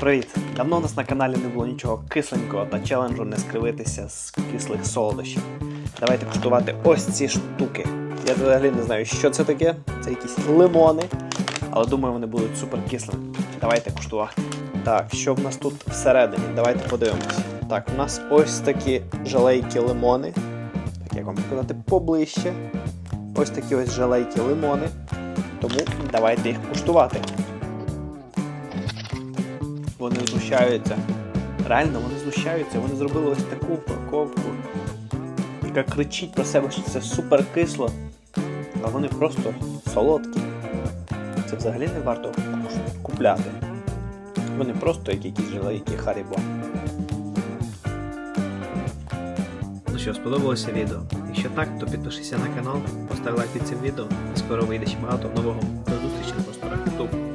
Привіт! Давно у нас на каналі не було нічого кисленького та челенджу не скривитися з кислих солодощів. Давайте куштувати ось ці штуки. Я взагалі не знаю, що це таке. Це якісь лимони, але думаю, вони будуть супер кислими. Давайте куштувати. Так, що в нас тут всередині? Давайте подивимося. Так, у нас ось такі жалейки лимони. Так, як вам показати поближче. Ось такі ось жалейки лимони. Тому давайте їх куштувати. Вони знущаються. Реально, вони знущаються. Вони зробили ось таку упаковку, яка кричить про себе, що це супер кисло, а вони просто солодкі. Це взагалі не варто купляти. Вони просто як якісь жилейки Харібо. Ну що, сподобалося відео? Якщо так, то підпишися на канал, постав лайк під цим відео і скоро вийде ще багато нового. До зустрічі на просторах YouTube.